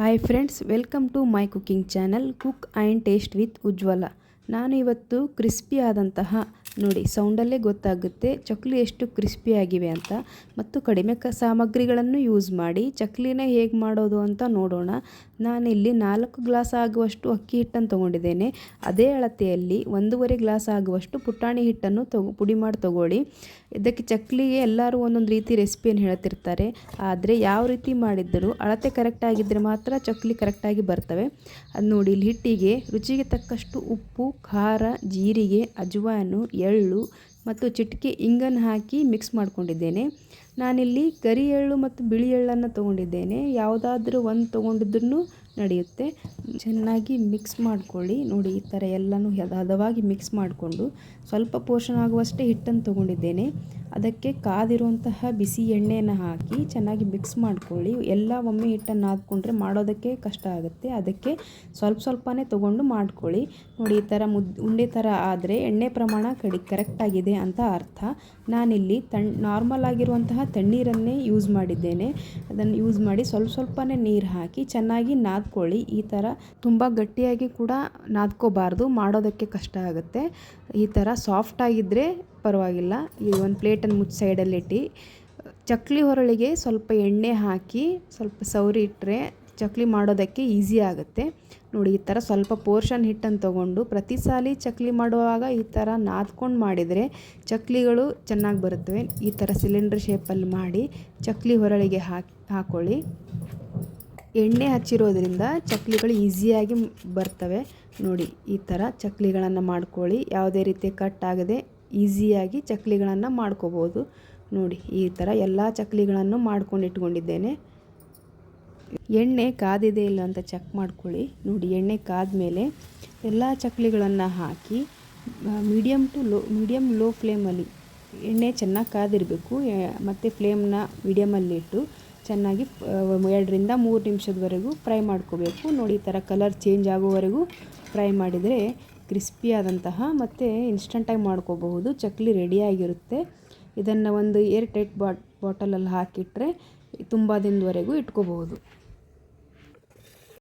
Hi friends welcome to my cooking channel cook and taste with Ujwala ನಾನು ಇವತ್ತು crispy ಆದಂತಹ ನೋಡಿ ಸೌಂಡಲ್ಲೇ ಗೊತ್ತಾಗುತ್ತೆ ಚಕ್ಲಿ ಎಷ್ಟು ಕ್ರಿಸ್ಪಿಯಾಗಿವೆ ಅಂತ. ಮತ್ತು ಕಡಿಮೆ ಕ ಸಾಮಗ್ರಿಗಳನ್ನು ಯೂಸ್ ಮಾಡಿ, ಚಕ್ಲಿನ ಹೇಗೆ ಮಾಡೋದು ಅಂತ ನೋಡೋಣ. ನಾನಿಲ್ಲಿ ನಾಲ್ಕು ಗ್ಲಾಸ್ ಆಗುವಷ್ಟು ಅಕ್ಕಿ ಹಿಟ್ಟನ್ನು ತೊಗೊಂಡಿದ್ದೇನೆ. ಅದೇ ಅಳತೆಯಲ್ಲಿ ಒಂದೂವರೆ ಗ್ಲಾಸ್ ಆಗುವಷ್ಟು ಪುಟಾಣಿ ಹಿಟ್ಟನ್ನು ತಗೋ, ಪುಡಿ ಮಾಡಿ ತೊಗೊಳ್ಳಿ. ಇದಕ್ಕೆ ಚಕ್ಲಿಗೆ ಎಲ್ಲರೂ ಒಂದೊಂದು ರೀತಿ ರೆಸಿಪಿಯನ್ನು ಹೇಳ್ತಿರ್ತಾರೆ. ಆದರೆ ಯಾವ ರೀತಿ ಮಾಡಿದ್ದರೂ ಅಳತೆ ಕರೆಕ್ಟಾಗಿದ್ದರೆ ಮಾತ್ರ ಚಕ್ಲಿ ಕರೆಕ್ಟಾಗಿ ಬರ್ತವೆ. ಅದು ನೋಡಿ, ಇಲ್ಲಿ ಹಿಟ್ಟಿಗೆ ರುಚಿಗೆ ತಕ್ಕಷ್ಟು ಉಪ್ಪು, ಖಾರ, ಜೀರಿಗೆ, ಅಜ್ವಾನು ಎಳ್ಳು ಮತ್ತು ಚಿಟಿಕೆ ಇಂಗನ್ನು ಹಾಕಿ ಮಿಕ್ಸ್ ಮಾಡ್ಕೊಂಡಿದ್ದೇನೆ. ನಾನಿಲ್ಲಿ ಕರಿ ಎಳ್ಳು ಮತ್ತು ಬಿಳಿ ಎಳ್ಳನ್ನು ತೊಗೊಂಡಿದ್ದೇನೆ. ಯಾವುದಾದ್ರೂ ಒಂದು ತೊಗೊಂಡಿದ್ರೂ ನಡೆಯುತ್ತೆ. ಚೆನ್ನಾಗಿ ಮಿಕ್ಸ್ ಮಾಡ್ಕೊಳ್ಳಿ. ನೋಡಿ, ಈ ಥರ ಎಲ್ಲನೂ ಹದವಾಗಿ ಮಿಕ್ಸ್ ಮಾಡಿಕೊಂಡು ಸ್ವಲ್ಪ ಪೋರ್ಷನ್ ಆಗುವಷ್ಟೇ ಹಿಟ್ಟನ್ನು ತೊಗೊಂಡಿದ್ದೇನೆ. ಅದಕ್ಕೆ ಕಾದಿರುವಂತಹ ಬಿಸಿ ಎಣ್ಣೆಯನ್ನು ಹಾಕಿ ಚೆನ್ನಾಗಿ ಮಿಕ್ಸ್ ಮಾಡ್ಕೊಳ್ಳಿ. ಎಲ್ಲ ಒಮ್ಮೆ ಹಿಟ್ಟನ್ನು ಹಾಕ್ಕೊಂಡ್ರೆ ಮಾಡೋದಕ್ಕೆ ಕಷ್ಟ ಆಗುತ್ತೆ. ಅದಕ್ಕೆ ಸ್ವಲ್ಪ ಸ್ವಲ್ಪನೇ ತೊಗೊಂಡು ಮಾಡ್ಕೊಳ್ಳಿ. ನೋಡಿ, ಈ ಥರ ಮುದ್, ಉಂಡೆ ಥರ ಆದರೆ ಎಣ್ಣೆ ಪ್ರಮಾಣ ಕಡಿ ಕರೆಕ್ಟಾಗಿದೆ ಅಂತ ಅರ್ಥ. ನಾನಿಲ್ಲಿ ತಣ್ ನಾರ್ಮಲ್ ಆಗಿರುವಂತಹ ತಣ್ಣೀರನ್ನೇ ಯೂಸ್ ಮಾಡಿದ್ದೇನೆ. ಅದನ್ನು ಯೂಸ್ ಮಾಡಿ ಸ್ವಲ್ಪ ಸ್ವಲ್ಪನೇ ನೀರು ಹಾಕಿ ಚೆನ್ನಾಗಿ ನಾದ್ಕೊಳ್ಳಿ. ಈ ಥರ ತುಂಬ ಗಟ್ಟಿಯಾಗಿ ಕೂಡ ನಾದ್ಕೋಬಾರ್ದು. ಮಾಡೋದಕ್ಕೆ ಕಷ್ಟ ಆಗುತ್ತೆ. ಈ ಥರ ಸಾಫ್ಟಾಗಿದ್ದರೆ ಪರವಾಗಿಲ್ಲ. ಈ ಒಂದು ಪ್ಲೇಟನ್ನು ಮುಚ್ಚಿ ಸೈಡಲ್ಲಿಟ್ಟು ಚಕ್ಲಿ ಹೊರಳಿಗೆ ಸ್ವಲ್ಪ ಎಣ್ಣೆ ಹಾಕಿ ಸ್ವಲ್ಪ ಸೌರಿ ಇಟ್ಟರೆ ಚಕ್ಲಿ ಮಾಡೋದಕ್ಕೆ ಈಸಿ ಆಗುತ್ತೆ. ನೋಡಿ, ಈ ಥರ ಸ್ವಲ್ಪ ಪೋರ್ಷನ್ ಹಿಟ್ಟನ್ನು ತೊಗೊಂಡು ಪ್ರತಿ ಸಾಲಿ ಚಕ್ಲಿ ಮಾಡುವಾಗ ಈ ಥರ ನಾದ್ಕೊಂಡು ಮಾಡಿದರೆ ಚಕ್ಲಿಗಳು ಚೆನ್ನಾಗಿ ಬರುತ್ತವೆ. ಈ ಥರ ಸಿಲಿಂಡ್ರ್ ಶೇಪಲ್ಲಿ ಮಾಡಿ ಚಕ್ಲಿ ಹೊರಳಿಗೆ ಹಾಕಿ ಹಾಕ್ಕೊಳ್ಳಿ ಎಣ್ಣೆ ಹಚ್ಚಿರೋದ್ರಿಂದ ಚಕ್ಲಿಗಳು ಈಸಿಯಾಗಿ ಬರ್ತವೆ. ನೋಡಿ, ಈ ಥರ ಚಕ್ಲಿಗಳನ್ನು ಮಾಡ್ಕೊಳ್ಳಿ. ಯಾವುದೇ ರೀತಿ ಕಟ್ ಆಗದೆ ಈಸಿಯಾಗಿ ಚಕ್ಲಿಗಳನ್ನು ಮಾಡ್ಕೋಬೋದು. ನೋಡಿ, ಈ ಥರ ಎಲ್ಲ ಚಕ್ಲಿಗಳನ್ನು ಮಾಡ್ಕೊಂಡು ಇಟ್ಕೊಂಡಿದ್ದೇನೆ. ಎಣ್ಣೆ ಕಾದಿದೆ ಇಲ್ಲ ಅಂತ ಚೆಕ್ ಮಾಡ್ಕೊಳ್ಳಿ. ನೋಡಿ, ಎಣ್ಣೆ ಕಾದ ಮೇಲೆ ಎಲ್ಲ ಚಕ್ಲಿಗಳನ್ನು ಹಾಕಿ medium to low medium low ಫ್ಲೇಮಲ್ಲಿ ಎಣ್ಣೆ ಚೆನ್ನಾಗಿ ಕಾದಿರಬೇಕು. ಮತ್ತು ಫ್ಲೇಮ್ನ ಮೀಡಿಯಮಲ್ಲಿಟ್ಟು ಚೆನ್ನಾಗಿ ಎರಡರಿಂದ ಮೂರು ನಿಮಿಷದವರೆಗೂ ಫ್ರೈ ಮಾಡ್ಕೋಬೇಕು. ನೋಡಿ, ಈ ಥರ ಕಲರ್ ಚೇಂಜ್ ಆಗೋವರೆಗೂ ಫ್ರೈ ಮಾಡಿದರೆ ಕ್ರಿಸ್ಪಿಯಾದಂತಹ ಮತ್ತು ಇನ್ಸ್ಟಂಟಾಗಿ ಮಾಡ್ಕೋಬಹುದು. ಚಕ್ಲಿ ರೆಡಿಯಾಗಿರುತ್ತೆ ಇದನ್ನು ಒಂದು ಏರ್ ಟೈಟ್ ಬಾಟ್, ಬಾಟಲಲ್ಲಿ ಹಾಕಿಟ್ರೆ ತುಂಬ ದಿನದವರೆಗೂ ಇಟ್ಕೋಬಹುದು.